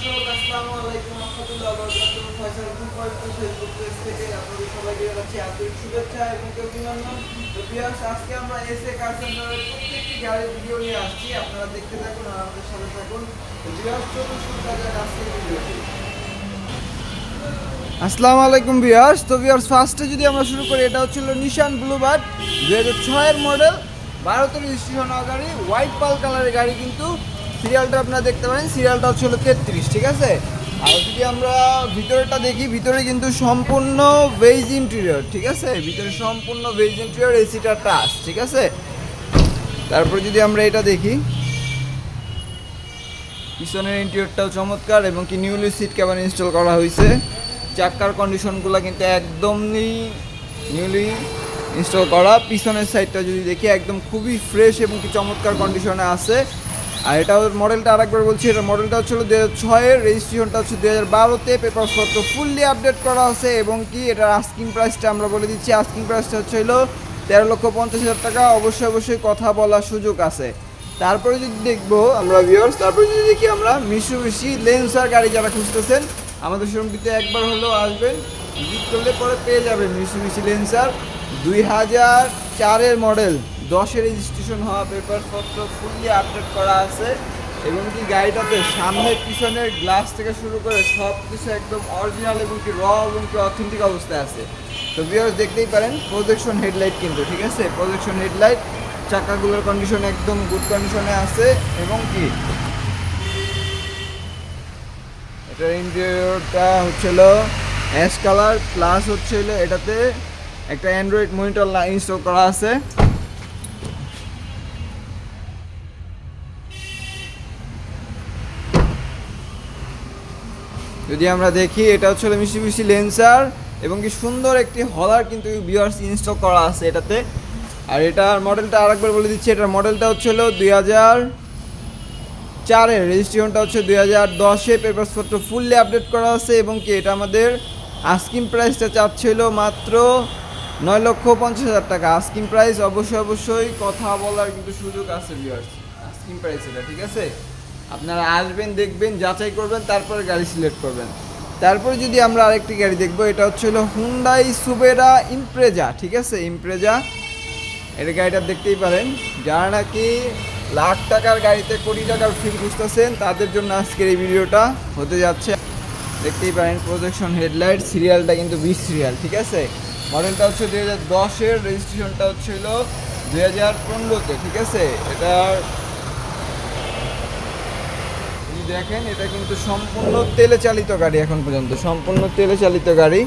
আসসালামু আলাইকুম রহমতুল্লাহ তো ভিউয়ার্স আমরা প্রত্যেকটি নিয়ে আসছি। আপনারা দেখতে আসসালামু আলাইকুম তো ফার্স্টে যদি আমরা শুরু করি, এটা হচ্ছিল নিশান ব্লুবার্ড দু হাজার ছয়ের মডেল ভারতের রেজিস্ট্রেশন গাড়ি হোয়াইট পাল কালারের গাড়ি কিন্তু সিরিয়ালটা আপনারা দেখতে পারেন, সিরিয়ালটা হচ্ছে হলো তেত্রিশ, ঠিক আছে? আর যদি আমরা ভিতরেটা দেখি, ভিতরে কিন্তু সম্পূর্ণ ভেজ ইন্টেরিয়র ঠিক আছে? ভিতরে সম্পূর্ণ ভেজ ইন্টেরিয়র এসিটা টাচ ঠিক আছে? তারপর যদি আমরা এটা দেখি, পিছনের ইন্টেরিয়রটাও চমৎকার এবং কি নিউলি সিট ক্যাবিন ইনস্টল করা হয়েছে। চাক্কার কন্ডিশনগুলো কিন্তু একদমই নিউলি ইনস্টল করা। পিছনের সাইডটা যদি দেখি, একদম খুবই ফ্রেশ এবং কি চমৎকার কন্ডিশনে আছে। আর এটা মডেলটা আরেকবার বলছি, এটা মডেলটা হচ্ছিল দু হাজার ছয়ের রেজিস্ট্রেশনটা হচ্ছে দু হাজার বারোতে। পেপারপত্র ফুললি আপডেট করা আছে এবং কি এটার আস্কিং প্রাইসটা আমরা বলে দিচ্ছি আস্কিং প্রাইসটা হচ্ছে হলো তেরো লক্ষ পঞ্চাশ হাজার টাকা। অবশ্যই অবশ্যই কথা বলার সুযোগ আছে। তারপরে যদি দেখব আমরা ভিউয়ার্স তারপরে যদি দেখি আমরা মিশুবিশি লেন্সার গাড়ি যারা খুঁজতেছেন, আমাদের শোরুমটিতে একবার হলেও আসবেন ভিজিট করলে পরে পেয়ে যাবেন মিশুবিশি লেন্সার দুই হাজার চারের মডেল দশের রেজিস্ট্রেশন হওয়া পেপারপত্র ফুললি আপডেট করা আছে, এবং কি গাড়িটাতে সামনের পিছনের গ্লাস থেকে শুরু করে সব কিছু একদম অরিজিনাল এবং কি র এবং কি অথেন্টিক অবস্থায় আছে। তো ভিউয়ার্স দেখতেই পারেন প্রজেকশন হেডলাইট কিন্তু, ঠিক আছে? প্রজেকশন হেডলাইট চাকাগুলোর কন্ডিশন একদম গুড কন্ডিশনে আছে, এবং কি? এটার ইন্টেরিয়রটা হচ্ছিল অ্যাশ কালার প্লাস হচ্ছিল এটাতে একটা অ্যান্ড্রয়েড মনিটর ইনস্টল করা আছে। যদি আমরা দেখি, এটা হচ্ছে মিষ্টি লেন্সার এবং কি সুন্দর একটি হলার কিন্তু বিয়ার্স ইনস্টল করা আছে এটাতে। আর এটার মডেলটা আরেকবার বলে দিচ্ছি, এটার মডেলটা হচ্ছে হলো দুই হাজার চারের রেজিস্ট্রেশনটা হচ্ছে দুই হাজার দশে। পেপারসপত্র ফুললি আপডেট করা আছে এবং কি এটা আমাদের আস্কিম প্রাইসটা চাচ্ছিল মাত্র নয় লক্ষ পঞ্চাশ হাজার টাকা। আস্কিম প্রাইস অবশ্যই অবশ্যই কথা বলার কিন্তু সুযোগ আছে বিয়ার্স আস্কিম প্রাইস এটা ঠিক আছে? আপনারা আসবেন, দেখবেন, যাচাই করবেন, তারপরে গাড়ি সিলেক্ট করবেন। তারপরে যদি আমরা আরেকটি গাড়ি দেখব, এটা হচ্ছে হলো হুন্ডাই সুবেরা ইমপ্রেজা ঠিক আছে? ইমপ্রেজা এটা গাড়িটা দেখতেই পারেন। যারা নাকি লাখ টাকার গাড়িতে কোটি টাকার ফিল বুঝতেছেন তাদের জন্য আজকের এই ভিডিওটা হতে যাচ্ছে। দেখতেই পারেন প্রজেকশন হেডলাইট সিরিয়ালটা কিন্তু বিশ সিরিয়াল ঠিক আছে? মডেলটা হচ্ছে দুই হাজার দশের রেজিস্ট্রেশনটা হচ্ছিল দুই হাজার পনেরোতে, ঠিক আছে? এটার দেখেন, এটা কিন্তু সম্পূর্ণ তেলে চালিত গাড়ি এখন পর্যন্ত, সম্পূর্ণ তেলে চালিত গাড়ি।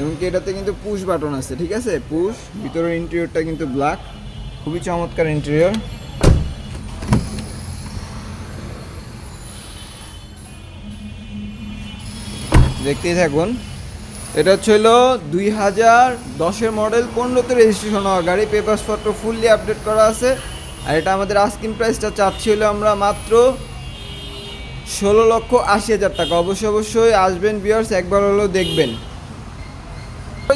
এবং কি এটাতে কিন্তু পুশ বাটন আছে, ঠিক আছে? পুশ ভিতরের ইন্টেরিয়রটা কিন্তু ব্ল্যাক খুবই চমৎকার ইন্টেরিয়র দেখতেই থাকুন, এটা হচ্ছে হলো দুই হাজার দশের মডেল পনেরোতে রেজিস্ট্রেশন হওয়া গাড়ি পেপারসপত্র ফুললি আপডেট করা আছে। আর এটা আমাদের আস্কিং প্রাইসটা চাচ্ছিল আমরা মাত্র ষোলো লক্ষ আশি হাজার টাকা। অবশ্যই অবশ্যই আসবেন বিয়ার্স একবার হলেও দেখবেন।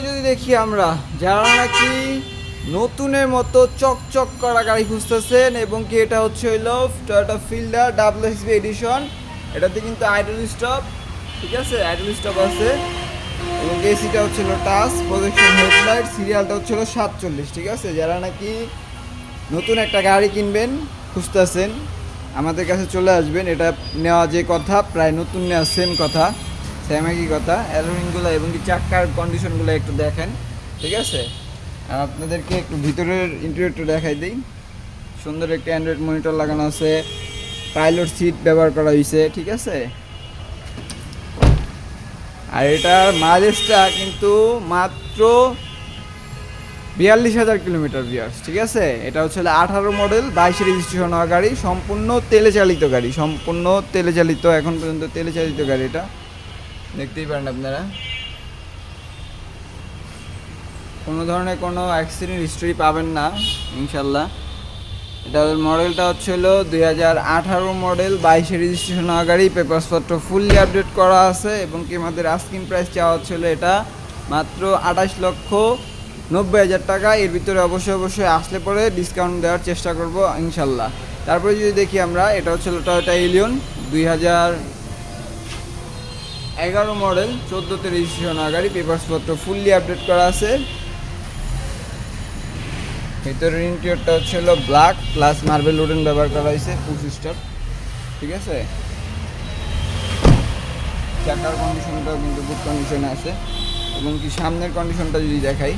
যদি দেখি আমরা, যারা নাকি নতুনের মতো চকচক করা গাড়ি খুঁজতেছেন এবং কি এটা হচ্ছে হইল Toyota Fielder double X B edition এটাতে কিন্তু আইডল স্টপ ঠিক আছে? আইডল স্টপ আছে। এবং এসিটা হচ্ছিল টাচ প্রজেকশন হেডলাইট সিরিয়ালটা হচ্ছিল সাতচল্লিশ, ঠিক আছে? যারা নাকি নতুন একটা গাড়ি কিনবেন, খুঁজতেছেন আমাদের কাছে চলে আসবেন। এটা নেওয়া যে কথা, প্রায় নতুন নেওয়া সেম কথা সেম একই কথা। অ্যালোরিংগুলো এবং কি চাক্কার কন্ডিশনগুলো একটু দেখেন, ঠিক আছে? আর আপনাদেরকে একটু ভিতরের ইন্টেরিয়রটা দেখাই দিই। সুন্দর একটা অ্যান্ড্রয়েড মনিটর লাগানো আছে। পাইলট সিট ব্যবহার করা হয়েছে ঠিক আছে? আর এটার মাইলেজটা কিন্তু মাত্র বিয়াল্লিশ হাজার কিলোমিটার বিয়ার্স ঠিক আছে? এটা হচ্ছে আঠারো মডেল বাইশে রেজিস্ট্রেশন হওয়া গাড়ি, সম্পূর্ণ তেলে চালিত গাড়ি, সম্পূর্ণ তেলে চালিত, এখন পর্যন্ত তেলে চালিত গাড়ি এটা। দেখতেই পারেন আপনারা। কোনো ধরনের কোনো অ্যাক্সিডেন্ট হিস্ট্রি পাবেন না, ইনশাল্লাহ। এটা মডেলটা হচ্ছে হলো দুই হাজার আঠারো মডেল বাইশে রেজিস্ট্রেশন হওয়া গাড়ি পেপারসপত্র ফুললি আপডেট করা আছে, এবং কি আমাদের আস্কিং প্রাইস চাওয়া হচ্ছিল এটা মাত্র আঠাশ লক্ষ নব্বই হাজার টাকা। এর ভিতরে অবশ্যই অবশ্যই আসলে পরে ডিসকাউন্ট দেওয়ার চেষ্টা করব, ইনশাল্লাহ। তারপরে যদি দেখি আমরা, এটা হচ্ছে টয়োটা এলিয়ন দুই হাজার এগারো মডেল চোদ্দোতে রেজিস্ট্রেশন গাড়ি পেপারসপত্র ফুললি আপডেট করা আছে। ভিতরের ইন্টেরিয়রটা হচ্ছে হলো ব্ল্যাক প্লাস মার্বেল উডেন ব্যবহার করা হয়েছে পুশ স্টার ঠিক আছে? চাকার কন্ডিশনটাও কিন্তু গুড কন্ডিশনে আছে। এবং কি সামনের কন্ডিশনটা যদি দেখাই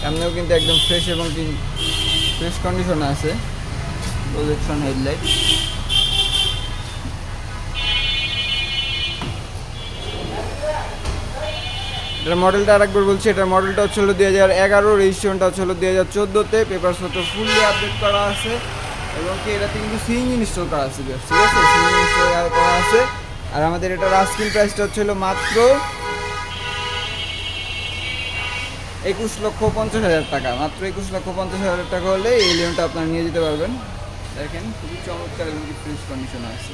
সামনেও কিন্তু একদম ফ্রেশ এবং ফ্রেশ কন্ডিশনে আছে। প্রজেকশন হেডলাইট এটা মডেলটা আরেকবার বলছি, এটা মডেলটা হচ্ছে হলো দুই হাজার এগারো রেজিস্ট্রেশনটা হচ্ছে হলো দুই হাজার চোদ্দোতে। পেপারস পত্র ফুললি আপডেট করা আছে। এবং কি এটাতে কিন্তু সিএনজি ইনস্টল করা আছে, ঠিক আছে? সিএনজি ইনস্টল করা আছে। আর আমাদের এটার আস্কিং প্রাইসটা হচ্ছে মাত্র একুশ লক্ষ পঞ্চাশ হাজার টাকা। মাত্র একুশ লক্ষ পঞ্চাশ হাজার টাকা হলে এই লিওনটা আপনারা নিয়ে যেতে পারবেন। দেখেন, খুবই চমৎকার এবং ফ্রেশ কন্ডিশন আছে।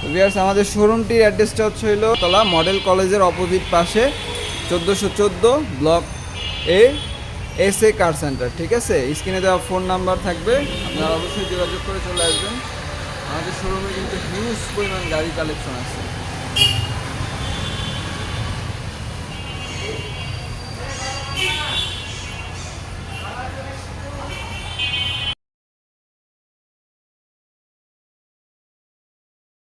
তো ভিউয়ার্স আমাদের শোরুমটির অ্যাড্রেসটা হচ্ছে হলো তলা মডেল কলেজের অপোজিট পাশে, চোদ্দোশো চোদ্দ block A S A car centre ঠিক আছে? স্ক্রিনে দেওয়া ফোন নাম্বার থাকবে। আপনারা অবশ্যই যোগাযোগ করে চলে আসবেন। আমাদের শোরুমে কিন্তু হিউজ পরিমাণ গাড়ি কালেকশন আছে।